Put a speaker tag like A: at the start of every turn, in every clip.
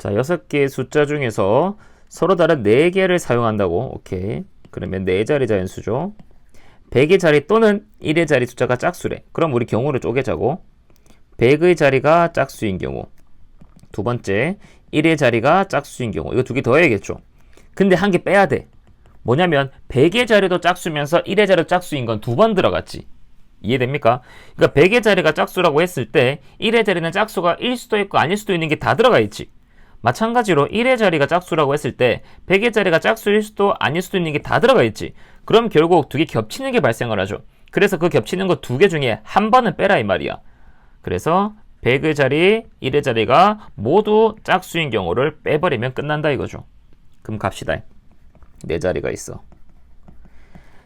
A: 자, 6개의 숫자 중에서 서로 다른 4개를 사용한다고. 오케이. 그러면 4자리 자연수죠. 100의 자리 또는 1의 자리 숫자가 짝수래. 그럼 우리 경우를 쪼개자고. 100의 자리가 짝수인 경우. 두 번째, 1의 자리가 짝수인 경우. 이거 두 개 더해야겠죠. 근데 한 개 빼야 돼. 뭐냐면 100의 자리도 짝수면서 1의 자리도 짝수인 건 두 번 들어갔지. 이해됩니까? 그러니까 100의 자리가 짝수라고 했을 때 1의 자리는 짝수가 일 수도 있고 아닐 수도 있는 게 다 들어가 있지. 마찬가지로 1의 자리가 짝수라고 했을 때 100의 자리가 짝수일 수도 아닐 수도 있는 게 다 들어가 있지. 그럼 결국 두 개 겹치는 게 발생을 하죠. 그래서 그 겹치는 거 두 개 중에 한 번은 빼라 이 말이야. 그래서 100의 자리, 1의 자리가 모두 짝수인 경우를 빼버리면 끝난다 이거죠. 그럼 갑시다. 네 자리가 있어.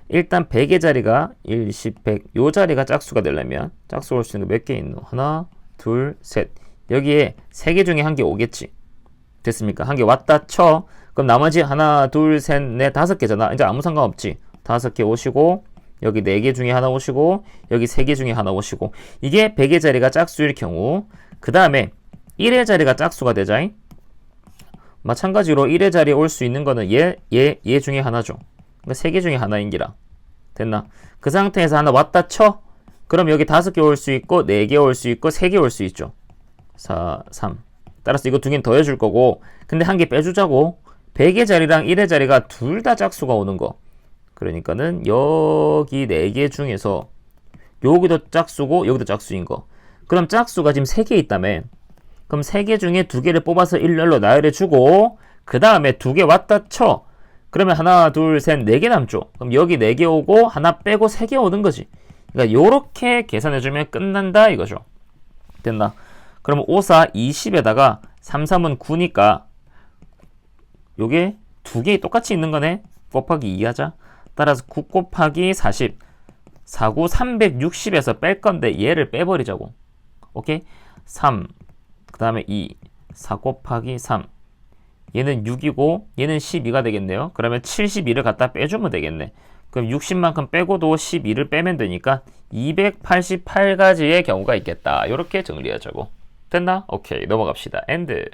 A: 일단 100의 자리가 1, 10, 100. 요 자리가 짝수가 되려면 짝수 올 수 있는 거몇개 있노? 하나, 둘, 셋. 여기에 세 개 중에 한 개 오겠지. 됐습니까? 한 개 왔다 쳐. 그럼 나머지 하나, 둘, 셋, 넷, 다섯 개잖아. 이제 아무 상관없지. 다섯 개 오시고 여기 네 개 중에 하나 오시고 여기 세 개 중에 하나 오시고 이게 100의 자리가 짝수일 경우 그 다음에 1의 자리가 짝수가 되자잉 마찬가지로 1의 자리에 올 수 있는 거는 얘, 얘, 얘 중에 하나죠. 그러니까 세개 중에 하나인기라. 됐나? 그 상태에서 하나 왔다 쳐. 그럼 여기 다섯 개올 수 있고, 네개올 수 있고, 세개올 수 있죠. 4, 3. 따라서 이거 두 개는 더해줄 거고, 근데 한 개 빼주자고. 100의 자리랑 1의 자리가 둘 다 짝수가 오는 거. 그러니까는 여기 네개 중에서 여기도 짝수고, 여기도 짝수인 거. 그럼 짝수가 지금 세개 있다며. 그럼 세개 중에 두 개를 뽑아서 일렬로 나열해 주고 그 다음에 두개 왔다 쳐. 그러면 하나, 둘, 셋, 네개 남죠. 그럼 여기 네개 오고 하나 빼고 세개 오는 거지. 그러니까 요렇게 계산해 주면 끝난다 이거죠. 됐나? 그럼 5, 4, 20에다가 3, 3은 9니까 요게 두 개 똑같이 있는 거네. 곱하기 2 하자. 따라서 9 곱하기 40. 4, 9, 360에서 뺄 건데 얘를 빼버리자고. 오케이? 3, 그 다음에 2, 4 곱하기 3. 얘는 6이고 얘는 12가 되겠네요. 그러면 72를 갖다 빼주면 되겠네. 그럼 60만큼 빼고도 12를 빼면 되니까 288가지의 경우가 있겠다. 이렇게 정리하자고. 됐나? 오케이 넘어갑시다. 엔드.